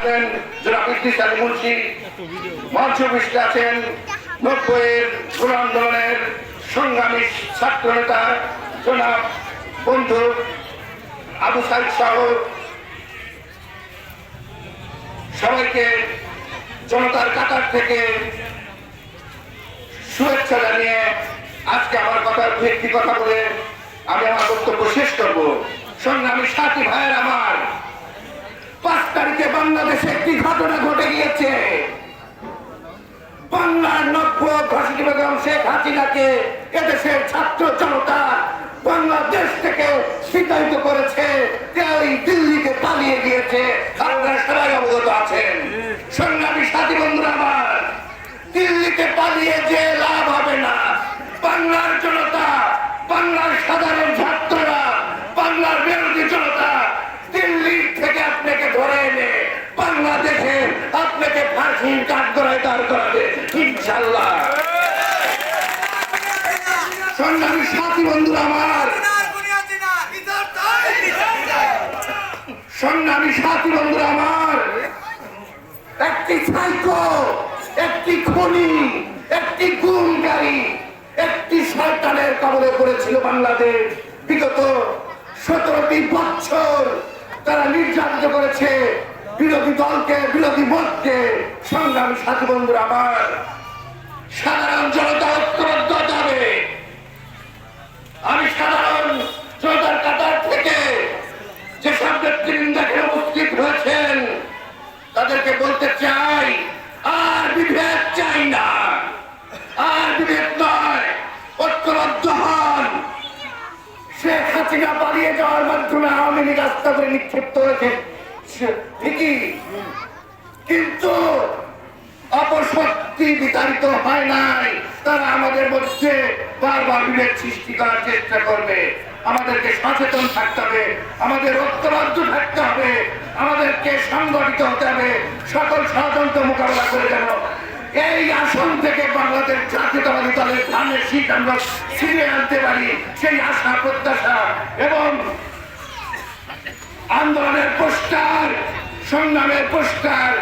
আছেন আছেন নব্বইয়ের গণ আন্দোলনের সংগ্রামী ছাত্র নেতা জনাব বন্ধু আবু সবাইকে জনতার কাতার থেকে শুভেচ্ছা জানিয়ে আজকে আমার কথার একটি কথা বলে আমি আমার বক্তব্য শেষ করব। সংগ্রামী সাথী ভাইয়ের আমার বাংলাদেশে একটি ঘটনা ঘটে গিয়েছে? বাংলার নব্য ঘোষিত বেগম শেখ হাসিনাকে এদেশের ছাত্র জনতা বাংলাদেশ থেকে বিতাড়িত করেছে পালিয়ে গিয়েছে। আপনারা সবাই অবগত আছেন। সংগ্রামী সাথী বন্ধুরা আমার, দিল্লিতে পালিয়ে যে লাভ হবে না, বাংলার জনতা, বাংলার সাধারণ ছাত্ররা বাংলার বিরোধী জনতা দিল্লি থেকে আপনাকে ধরে এনে বাংলাদেশে আপনাকে ফাঁসির কাঠগড়ায় দাঁড় করাবে ইনশাল্লাহ সংগ্রামী সাথী বন্ধুরা আমার। সংগ্রামী সাথী বন্ধুরা আমার। একটি সাইকো একটি খনি, একটি গুমকারী একটি শয়তানের কবলে পড়েছিল বাংলাদেশ। বিগত সতেরোটি বছর তারা নির্যাতিত করেছে। বিরোধী দলকে, বিরোধী মতকে সংগ্রামী সাথী বন্ধুরা আমার সাধারণ জনতা ঐক্যবদ্ধ হবে। আমি সাধারণ জনতার কাতার থেকে যেসব নেতৃবৃন্দ উপস্থিত হয়েছেন তাদেরকে বলতে চাই, আর বিভেদ চাই না। আর বিভেদ নয়, ঐক্যবদ্ধ হন। শেখ হাসিনা পালিয়ে যাওয়ার মাধ্যমে আওয়ামী লীগ আস্থা করে নিক্ষিপ্ত হয়েছে। কিন্তু অপশক্তি বিতাড়িত হয় নাই। তারা আমাদের মধ্যে বারবার বিভেদ সৃষ্টি করার চেষ্টা করবে। আমাদেরকে সচেতন থাকতে হবে, আমাদের ঐক্যবদ্ধ থাকতে হবে, আমাদেরকে সংগঠিত হতে হবে, সকল ষড়যন্ত্র মোকাবেলা করে যেন এই আসন থেকে বাংলাদেশ জাতীয়তাবাদী দলের ধানের শীত আমরা ছিনিয়ে আনতে পারি, সেই আশা, প্রত্যাশা এবং আন্দোলনের পোস্টার, সংগ্রামের পোস্টার,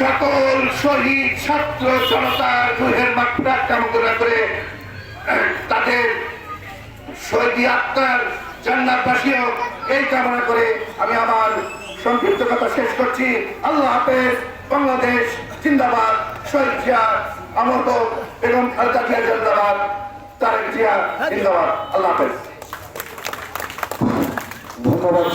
সকল শহীদ, ছাত্র জনতার রুহের মাত্রা কামনা করে তাদের শহীদ আত্মার জান্নাতবাসী হোক এই কামনা করে আমি আমার সংক্ষিপ্ত কথা শেষ করছি। আল্লাহ হাফেজ, বাংলাদেশ জিন্দাবাদ, শহীদ জিয়া আমর এবং খালেদা জিয়া জিন্দাবাদ, তারেক জিয়া জিন্দাবাদ। আল্লাহ হাফেজ। ধন্যবাদ